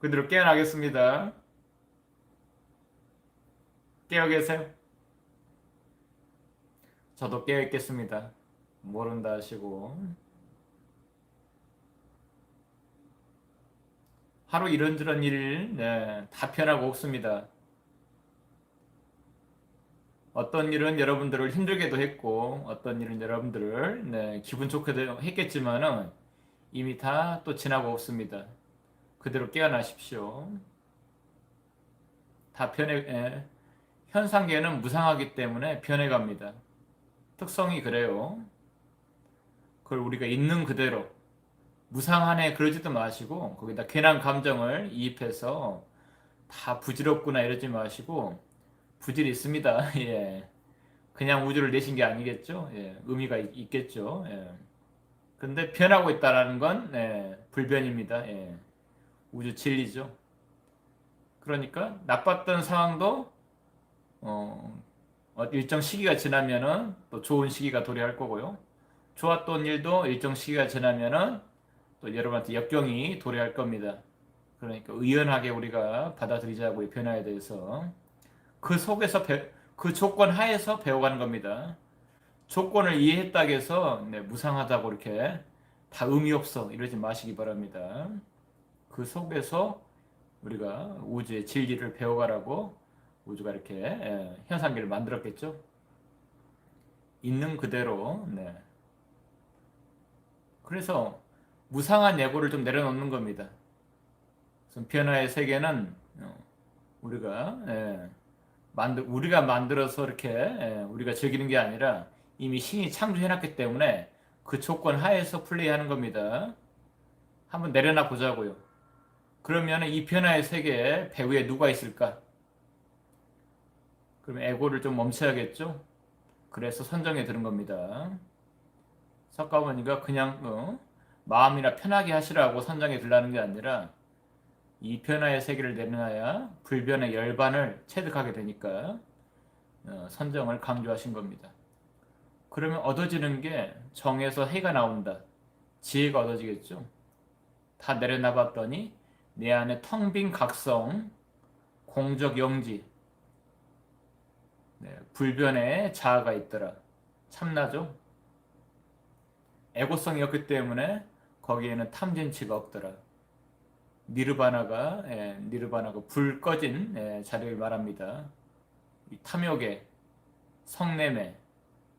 그대로 깨어나겠습니다. 깨어 계세요? 저도 깨어 있겠습니다. 모른다 하시고. 하루 이런저런 일, 네, 다 편하고 없습니다. 어떤 일은 여러분들을 힘들게도 했고, 어떤 일은 여러분들을 네, 기분 좋게도 했겠지만은 이미 다 또 지나고 없습니다. 그대로 깨어나십시오. 다 변해, 예. 현상계는 무상하기 때문에 변해갑니다. 특성이 그래요. 그걸 우리가 있는 그대로 무상하네 그러지도 마시고 거기다 괜한 감정을 이입해서 다 부질없구나 이러지 마시고 부질이 있습니다. 예. 그냥 우주를 내신 게 아니겠죠. 예. 의미가 있, 겠죠 예. 근데 변하고 있다라는 건 예. 불변입니다. 예. 우주 진리죠. 그러니까 나빴던 상황도 어, 어, 일정 시기가 지나면은 또 좋은 시기가 도래할 거고요. 좋았던 일도 일정 시기가 지나면은 또 여러분한테 역경이 도래할 겁니다. 그러니까 의연하게 우리가 받아들이자고 이 변화에 대해서 그 속에서 배, 그 조건 하에서 배워가는 겁니다. 조건을 이해했다고 해서 네, 무상하다고 이렇게 다 의미 없어 이러지 마시기 바랍니다. 그 속에서 우리가 우주의 진리를 배워가라고 우주가 이렇게 예, 현상계를 만들었겠죠. 있는 그대로. 네. 그래서 무상한 예고를 좀 내려놓는 겁니다. 변화의 세계는 어, 우리가 예, 만들 우리가 만들어서 이렇게 예, 우리가 즐기는 게 아니라 이미 신이 창조해놨기 때문에 그 조건 하에서 플레이하는 겁니다. 한번 내려놔 보자고요. 그러면 이 변화의 세계에 배후에 누가 있을까? 그럼 에고를 좀 멈춰야겠죠? 그래서 선정에 드는 겁니다. 석가모니가 그냥 어, 마음이나 편하게 하시라고 선정에 들라는 게 아니라 이 변화의 세계를 내려놔야 불변의 열반을 체득하게 되니까 어, 선정을 강조하신 겁니다. 그러면 얻어지는 게 정에서 해가 나온다. 지혜가 얻어지겠죠. 다 내려놔 봤더니 내 안에 텅 빈 각성, 공적 영지, 네, 불변의 자아가 있더라. 참나죠? 에고성이었기 때문에 거기에는 탐진치가 없더라. 니르바나가 예, 니르바나가 불 꺼진 예, 자리를 말합니다. 이 탐욕의 성냄의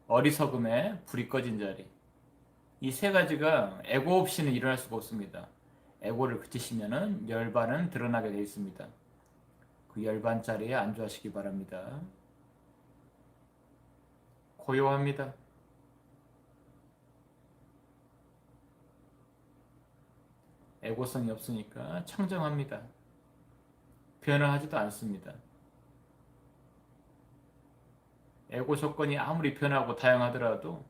어리석음의 불이 꺼진 자리. 이 세 가지가 에고 없이는 일어날 수가 없습니다. 에고를 그치시면은 열반은 드러나게 되어 있습니다. 그 열반 자리에 안주하시기 바랍니다. 고요합니다. 애고성이 없으니까 청정합니다. 변화하지도 않습니다. 애고 조건이 아무리 변하고 다양하더라도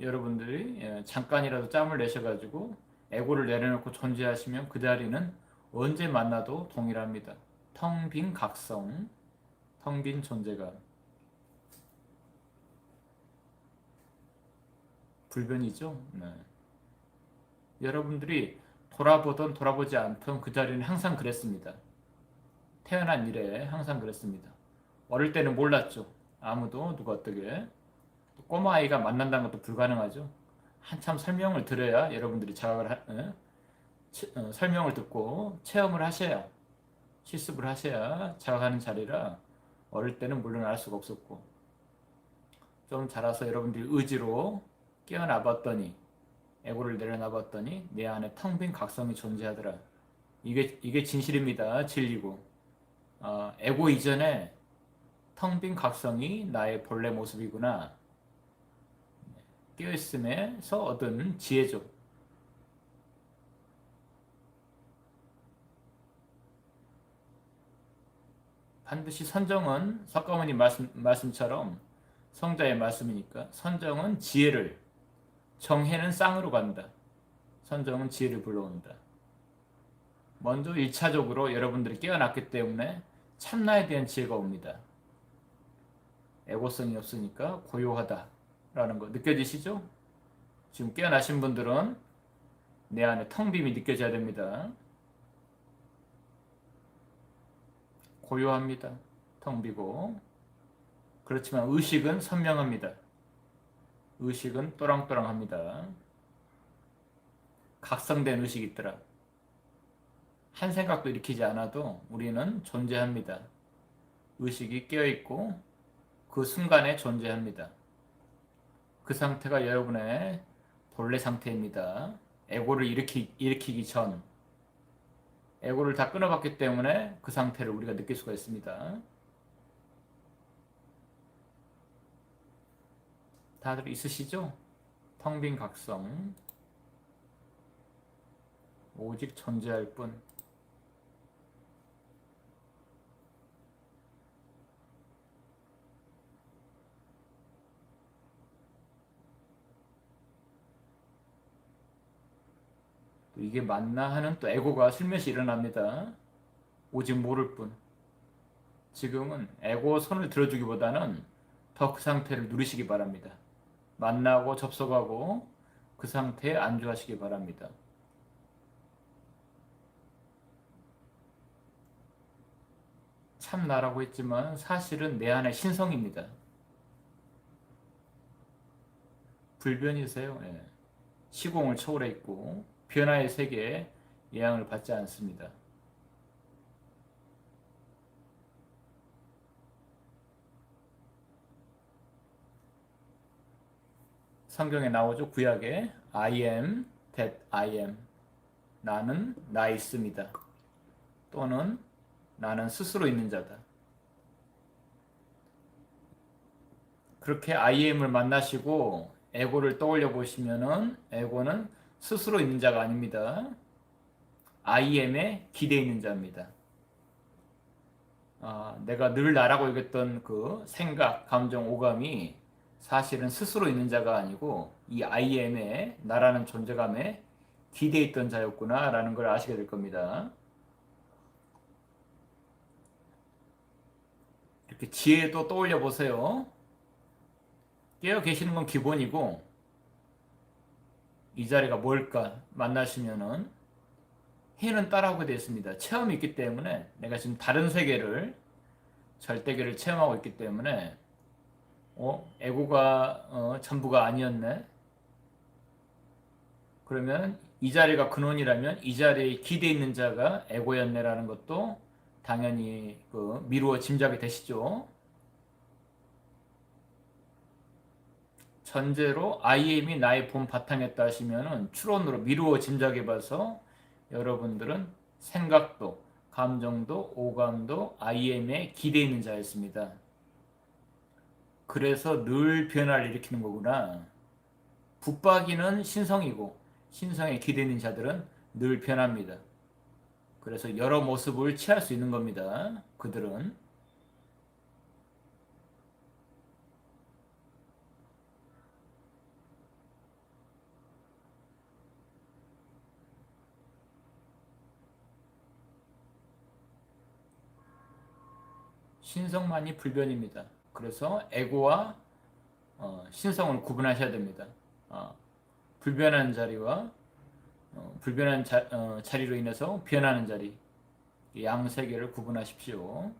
여러분들이 예, 잠깐이라도 짬을 내셔가지고 애고를 내려놓고 존재하시면 그 자리는 언제 만나도 동일합니다. 텅 빈 각성, 텅 빈 존재감. 불변이죠. 네. 여러분들이 돌아보던 돌아보지 않던 그 자리는 항상 그랬습니다. 태어난 이래 항상 그랬습니다. 어릴 때는 몰랐죠. 아무도 누가 어떻게 꼬마 아이가 만난다는 것도 불가능하죠. 한참 설명을 들어야 여러분들이 자각을 하, 어? 어, 설명을 듣고 체험을 하셔야 실습을 하셔야 자각하는 자리라 어릴 때는 물론 알 수가 없었고 좀 자라서 여러분들이 의지로 깨어나 봤더니 에고를 내려놔 봤더니 내 안에 텅 빈 각성이 존재하더라. 이게 이게 진실입니다. 진리고 어, 에고 이전에 텅 빈 각성이 나의 본래 모습이구나. 깨어있음에서 얻은 지혜죠. 반드시 선정은 석가모니 말씀, 말씀처럼 성자의 말씀이니까 선정은 지혜를 정해는 쌍으로 간다. 선정은 지혜를 불러온다. 먼저 1차적으로 여러분들이 깨어났기 때문에 참나에 대한 지혜가 옵니다. 애고성이 없으니까 고요하다 라는 거 느껴지시죠? 지금 깨어나신 분들은 내 안에 텅 빔이 느껴져야 됩니다. 고요합니다. 텅 비고. 그렇지만 의식은 선명합니다. 의식은 또랑또랑합니다. 각성된 의식이 있더라. 한 생각도 일으키지 않아도 우리는 존재합니다. 의식이 깨어있고 그 순간에 존재합니다. 그 상태가 여러분의 본래 상태입니다. 에고를 일으키, 일으키기 전 에고를 다 끊어봤기 때문에 그 상태를 우리가 느낄 수가 있습니다. 다들 있으시죠? 텅 빈 각성 오직 존재할 뿐 이게 맞나 하는 또 에고가 슬며시 일어납니다. 오직 모를 뿐. 지금은 에고 손을 들어주기보다는 더 그 상태를 누리시기 바랍니다. 만나고 접속하고 그 상태에 안주하시기 바랍니다. 참 나라고 했지만 사실은 내 안의 신성입니다. 불변이세요. 예. 시공을 초월해 있고 변화의 세계에 예양을 받지 않습니다. 성경에 나오죠. 구약에 I am that I am. 나는 나 있습니다. 또는 나는 스스로 있는 자다. 그렇게 I am을 만나시고 에고를 떠올려 보시면은 에고는 스스로 있는 자가 아닙니다. I am에 기대 있는 자입니다. 아, 내가 늘 나라고 여겼던 그 생각, 감정, 오감이 사실은 스스로 있는 자가 아니고 이 I am에 나라는 존재감에 기대 있던 자였구나라는 걸 아시게 될 겁니다. 이렇게 지혜도 떠올려 보세요. 깨어 계시는 건 기본이고 이 자리가 뭘까 만나시면은 해는 따라오게 되어 있습니다. 체험이 있기 때문에 내가 지금 다른 세계를 절대계를 체험하고 있기 때문에 어 에고가 어, 전부가 아니었네. 그러면 이 자리가 근원이라면 이 자리에 기대 있는 자가 에고였네라는 것도 당연히 그 미루어 짐작이 되시죠. 전제로 IM이 나의 본 바탕이었다 하시면은 추론으로 미루어 짐작해 봐서 여러분들은 생각도, 감정도, 오감도 IM에 기대 있는 자였습니다. 그래서 늘 변화를 일으키는 거구나. 붙박이는 신성이고 신성에 기대 있는 자들은 늘 변합니다. 그래서 여러 모습을 취할 수 있는 겁니다. 그들은 신성만이 불변입니다. 그래서 에고와 어, 신성을 구분하셔야 됩니다. 어, 불변한 자리와 어, 불변한 자, 어, 자리로 인해서 변하는 자리 양 세계를 구분하십시오.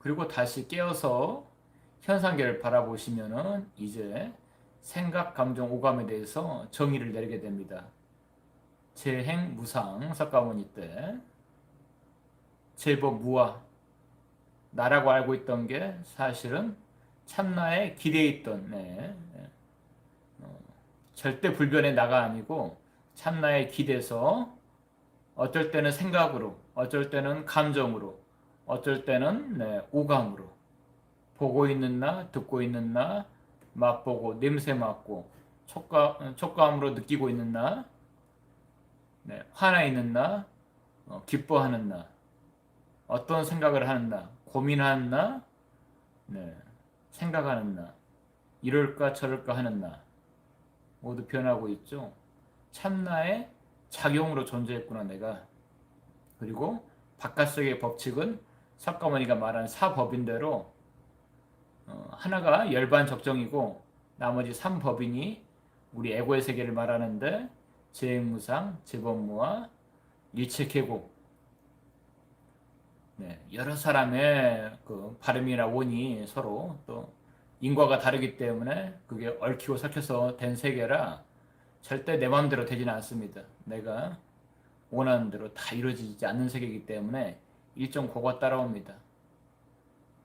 그리고 다시 깨어서 현상계를 바라보시면은 이제 생각, 감정, 오감에 대해서 정의를 내리게 됩니다. 재행, 무상, 석가모니 때 제법 무아 나라고 알고 있던 게 사실은 참나에 기대에 있던 네. 어, 절대 불변의 나가 아니고 참나에 기대서 어쩔 때는 생각으로 어쩔 때는 감정으로 어쩔 때는 네, 오감으로 보고 있는 나 듣고 있는 나 맛보고 냄새 맡고 촉감, 촉감으로 느끼고 있는 나 네, 화나 있는 나 어, 기뻐하는 나 어떤 생각을 하는 나 고민하는 나, 네, 생각하는 나, 이럴까 저럴까 하는 나 모두 변하고 있죠. 참나의 작용으로 존재했구나 내가. 그리고 바깥 속의 법칙은 석가모니가 말한 사법인대로 어, 하나가 열반 적정이고 나머지 삼법인이 우리 에고의 세계를 말하는데 재행무상, 재법무와 일체계고 네, 여러 사람의 그 발음이나 원이 서로 또 인과가 다르기 때문에 그게 얽히고 섞여서 된 세계라 절대 내 마음대로 되지는 않습니다. 내가 원하는 대로 다 이루어지지 않는 세계이기 때문에 일정 고가 따라옵니다.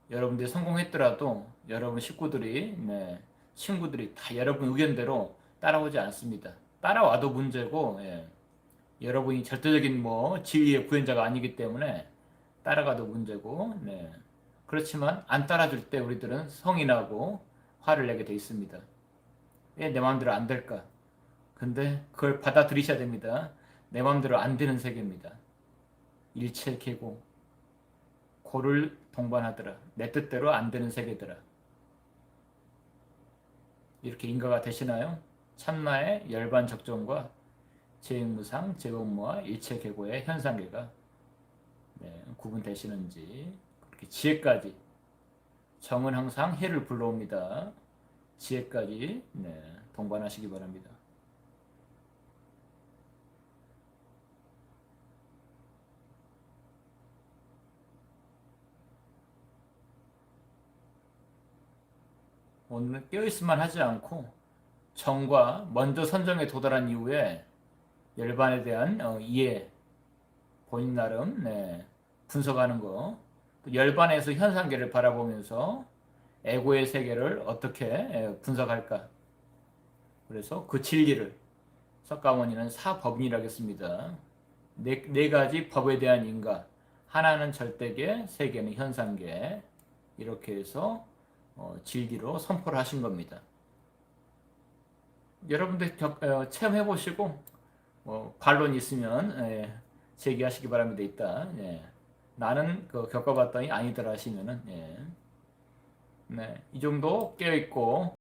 여러분들이 성공했더라도 여러분 식구들이 네, 친구들이 다 여러분 의견대로 따라오지 않습니다. 따라와도 문제고 예. 여러분이 절대적인 뭐 지위의 구현자가 아니기 때문에 따라가도 문제고 네. 그렇지만 안 따라줄 때 우리들은 성이 나고 화를 내게 돼 있습니다. 왜 내 마음대로 안 될까? 근데 그걸 받아들이셔야 됩니다. 내 마음대로 안 되는 세계입니다. 일체 계고 고를 동반하더라. 내 뜻대로 안 되는 세계더라. 이렇게 인가가 되시나요? 참나의 열반 적정과 제행무상, 제법무와 일체 계고의 현상계가 네, 구분되시는지 그렇게 지혜까지 정은 항상 해를 불러옵니다. 지혜까지 네, 동반하시기 바랍니다. 오늘 깨어있으만 하지 않고 정과 먼저 선정에 도달한 이후에 열반에 대한 어, 이해 본인 나름 네, 분석하는 거. 또 열반에서 현상계를 바라보면서 에고의 세계를 어떻게 에, 분석할까. 그래서 그 진리를 석가모니는 사법인이라고 했습니다. 네, 네 가지 법에 대한 인가. 하나는 절대계, 세 개는 현상계. 이렇게 해서 어, 진리로 선포를 하신 겁니다. 여러분들 격, 어, 체험해 보시고 뭐 반론 있으면 예, 제기하시기 바랍니다. 있다. 예. 나는 그 겪어봤더니 아니더라 하시면은 예. 네, 이 정도 깨어 있고